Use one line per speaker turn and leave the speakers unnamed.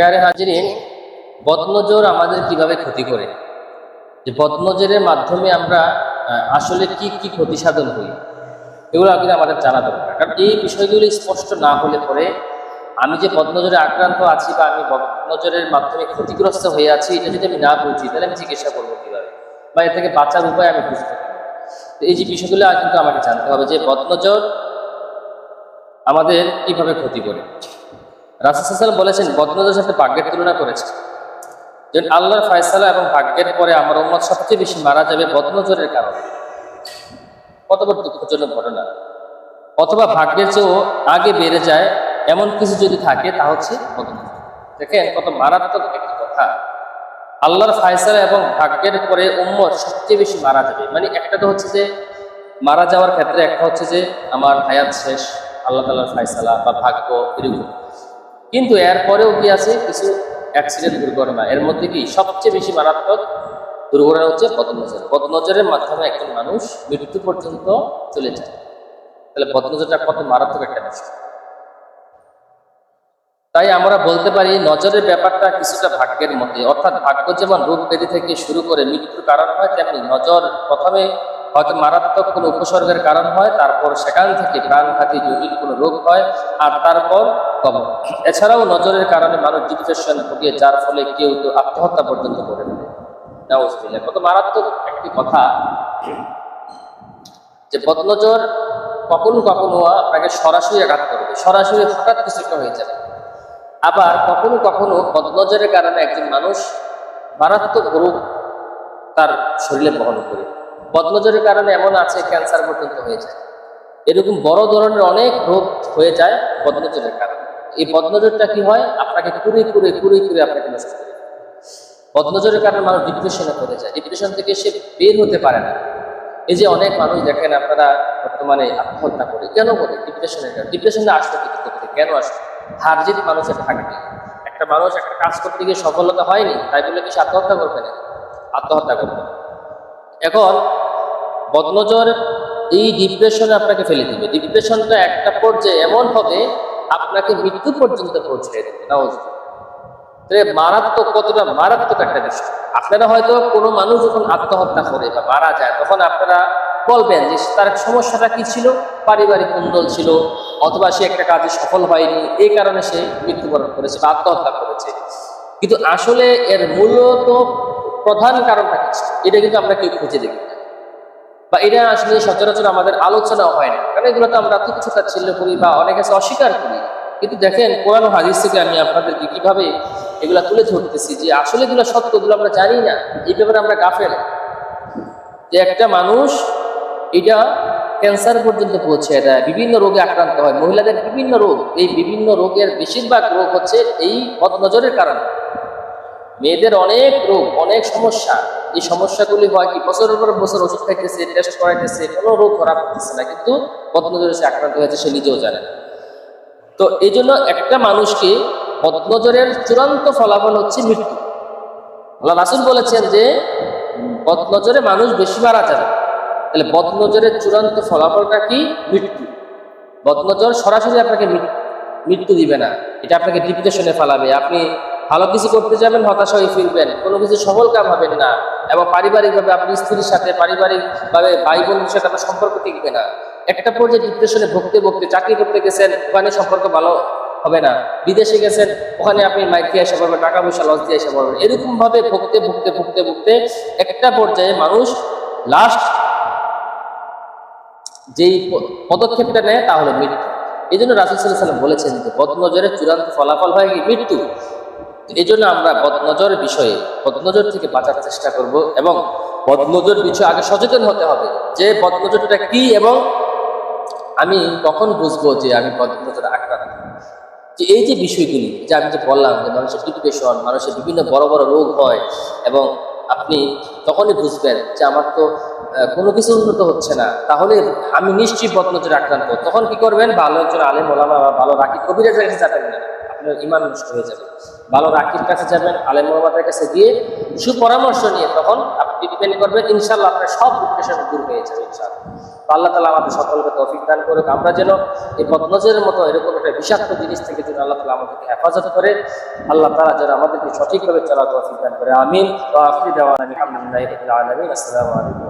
প্যারে হাজিরিন, বদনজর আমাদের কীভাবে ক্ষতি করে? যে বদনজরের মাধ্যমে আমরা আসলে কি কি ক্ষতি সাধন হই এগুলো আগে আমাদের জানা দরকার। কারণ এই বিষয়গুলি স্পষ্ট না হলে পরে আমি যে বদনজরে আক্রান্ত আছি বা আমি বদনজরের মাধ্যমে ক্ষতিগ্রস্ত হয়ে আছি, এটা যদি আমি না বুঝি, তাহলে আমি চিকিৎসা করব কীভাবে? বা এর থেকে বাঁচার উপায় আমি বুঝতে পারি তো এই যে বিষয়গুলো কিন্তু আমাকে জানতে হবে যে বদনজর আমাদের কীভাবে ক্ষতি করে? রাসুসাল বলেছেন বদনজরের সাথে ভাগ্যের তুলনা করেছে। যে আল্লাহর ফয়সালা এবং ভাগ্যের পরে আমার উম্মত সবচেয়ে বেশি মারা যাবে বদনজরের কারণে। কত বড় দুঃখজনক ঘটনা। অথবা ভাগ্যের চেয়েও আগে বেড়ে যায় এমন কিছু যদি থাকে, তা হচ্ছে বদনজর। দেখেন, কত মারাত্মক একটি কথা। আল্লাহর ফায়সালা এবং ভাগ্যের পরে উম্মত সবচেয়ে বেশি মারা যাবে। মানে একটা তো হচ্ছে যে, মারা যাওয়ার ক্ষেত্রে একটা হচ্ছে যে, আমার হায়াত শেষ, আল্লাহ তাল্লাহর ফায়সালা বা ভাগ্য এরকম। কিন্তু এরপরেও কি আছে? কিছু অ্যাক্সিডেন্ট দুর্ঘটনা এর মধ্যে কি সবচেয়ে বেশি মারাত্মক দুর্ঘটনা হচ্ছে বদনজর বদনজরের মাধ্যমে একজন মানুষ মৃত্যু পর্যন্ত চলে যায়। তাহলে বদনজরটা কত মারাত্মক একটা বিষয়। তাই আমরা বলতে পারি, নজরের ব্যাপারটা কিছুটা ভাগ্যের মধ্যে। অর্থাৎ ভাগ্য যেমন রোগ ব্যাধি থেকে শুরু করে মৃত্যুর কারণ হয়, তেমনি নজর প্রথমে হয়তো মারাত্মক কোনো উপসর্গের কারণ হয়, তারপর সেখান থেকে প্রাণঘাতী জটিল কোনো রোগ হয় আর তারপর কবর। এছাড়াও নজরের কারণে মানুষ ডিপ্রেশন ভুগে, যার ফলে কেউ তো আত্মহত্যা পর্যন্ত করে নাউজুবিল্লাহ। কত মারাত্মক একটি কথা যে বদনজর কখনো কখনো আপনাকে সরাসরি আঘাত করবে। সরাসরি হঠাৎ কিছু হয়ে যাবে। আবার কখনো কখনো বদনজরের কারণে একজন মানুষ মারাত্মক রোগ তার শরীরে বহন করে। বদনজরের কারণে এমন আছে ক্যান্সার পর্যন্ত হয়ে যায়। এরকম বড় ধরনের অনেক রোগ হয়ে যায় বদনজরের কারণে। এই বদনজরটা কি হয়? আপনাকে কুড়ে কুড়ে কুড়ে কুড়ে আপনাকে নষ্ট করে। বদনজরের কারণে মানুষ ডিপ্রেশনে পড়ে যায়। ডিপ্রেশন থেকে সে বের হতে পারে না। এই যে অনেক মানুষ দেখেন আপনারা বর্তমানে আত্মহত্যা করে। কেন করে? ডিপ্রেশনের কারণে। ডিপ্রেশনে কিন্তু করতে কেন আসে হার যদি মানুষের থাকবে একটা মানুষ একটা কাজ করতে গিয়ে সফলতা হয়নি, তাই বলে কি সে আত্মহত্যা করবে না আত্মহত্যা করবে না। এখন বদনজর এই ডিপ্রেশনে আপনাকে ফেলে দিবে। ডিপ্রেশনটা একটা পর্যায়ে এমন হবে, আপনাকে মৃত্যু পর্যন্ত পৌঁছে দেবে। তাহলে মারাত্মক, কতটা মারাত্মক একটা বিষয়। আপনারা হয়তো কোনো মানুষ যখন আত্মহত্যা করে বা মারা যায়, তখন আপনারা বলবেন যে তার সমস্যাটা কি ছিল? পারিবারিক কুন্দল ছিল, অথবা সে একটা কাজে সফল হয়নি এই কারণে সে মৃত্যুবরণ করেছে বা আত্মহত্যা করেছে। কিন্তু আসলে এর মূলত প্রধান কারণটা এটা কিন্তু আমরা কেউ খুঁজে দেখি। বা এটা আসলে সচরাচর আমাদের আলোচনা হয় না। কারণ এগুলো তো আমরা তুচ্ছ তাচ্ছিল্য করি বা অনেক কাছে অস্বীকার করি। কিন্তু দেখেন, কোরআন হাদিস থেকে আমি আপনাদেরকে কীভাবে এগুলা তুলে ধরতেছি যে আসলে এগুলো সত্য এগুলো আমরা জানি না, এই ব্যাপারে আমরা গাফেল। যে একটা মানুষ এটা ক্যান্সার পর্যন্ত পৌঁছে দেয়, বিভিন্ন রোগে আক্রান্ত হয়। মহিলাদের বিভিন্ন রোগ, এই বিভিন্ন রোগের বেশিরভাগ রোগ হচ্ছে এই বদনজরের কারণে। মেয়েদের অনেক রোগ, অনেক সমস্যা। এই সমস্যাগুলি হয় কি? বছরের পর বছর ওষুধ খাইতেছে টেস্ট করাইতেছে, কোনো রোগ ধরা পড়তেছে না। কিন্তু বদনজরে সে আক্রান্ত হয়েছে, সে নিজেও জানে না। তো এই জন্য একটা মানুষকে বদনজরের চূড়ান্ত ফলাফল হচ্ছে মৃত্যু। আল্লাহ রাসুল বলেছেন যে, বদনজরে মানুষ বেশি মারা যাবে। তাহলে বদনজরের চূড়ান্ত ফলাফলটা কি? মৃত্যু। বদনজর সরাসরি আপনাকে মৃত্যু দিবে না। এটা আপনাকে ডিপ্রেশনে ফেলাবে। আপনি ভালো কিছু করতে যাবেন, হতাশা হয়ে ফিরবেন। কোনো কিছু সফল কাম হবেন না। এবং পারিবারিকভাবে আপনি স্ত্রীর সাথে, পারিবারিকভাবে ভাই বোনের সাথে আপনার সম্পর্ক টিকবে না। একটা পর্যায়ে ডিপ্রেশনে ভুগতে ভুগতে, চাকরি করতে গেছেন, ওখানে সম্পর্ক ভালো হবে না। বিদেশে গেছেন, ওখানে আপনি মাইক দিয়ে এসে পড়বেন টাকা পয়সা লস দিয়ে এসে পড়বেন। এরকমভাবে ভুগতে ভুগতে ভুগতে ভুগতে একটা পর্যায়ে মানুষ লাস্ট যেই পদক্ষেপটা নেয় তা হলো মৃত্যু। এই জন্য রাসুল সাল্লাম বলেছেন যে বদনজরের চূড়ান্ত ফলাফল হয় কি? মৃত্যু। এই জন্য আমরা বদনজর বিষয়ে, বদনজর থেকে বাঁচার চেষ্টা করব এবং বদনজর বিষয়ে আগে সচেতন হতে হবে যে বদনজরটা কি এবং আমি কখন বুঝব যে আমি বদনজর আক্রান্ত? যে এই যে বিষয়গুলি, যে আমি যে বললাম যে মানুষের ডিপ্রেশন মানুষের বিভিন্ন বড় বড় রোগ হয় এবং আপনি তখনই বুঝবেন যে আমার তো কোনো কিছু উন্নত হচ্ছে না, তাহলে আমি নিশ্চয়ই বদনজরে আক্রান্ত। তখন কি করবেন? ভালো একজন আলেম ওলামা বা ভালো রাখি কবিরের কাছে যাবেন না। আপনার ইমান নষ্ট হয়ে যাবে। ভালো রাখির কাছে যাবেন, আলেম মোহাম্মদের কাছে গিয়ে সুপরামর্শ নিয়ে তখন আপনি ট্রিটমেন্ট করবেন ইনশাল্লাহ আপনার সব ডিপ্রেশন দূর হয়ে যাবে ইনশাল্লাহ আল্লাহ তালা আমাদের সকলকে তৌফিক দান করুক। আমরা যেন এই বদনজরের মতো এরকম একটা বিষাক্ত জিনিস থেকে যেন আল্লাহ তালা আমাদেরকে হেফাজত করে, আল্লাহ তালা যেন আমাদেরকে সঠিকভাবে চলা তৌফিক দান করে। আমিন। তো আপনি দেওয়া আলমিন। আসসালামু আলাইকুম।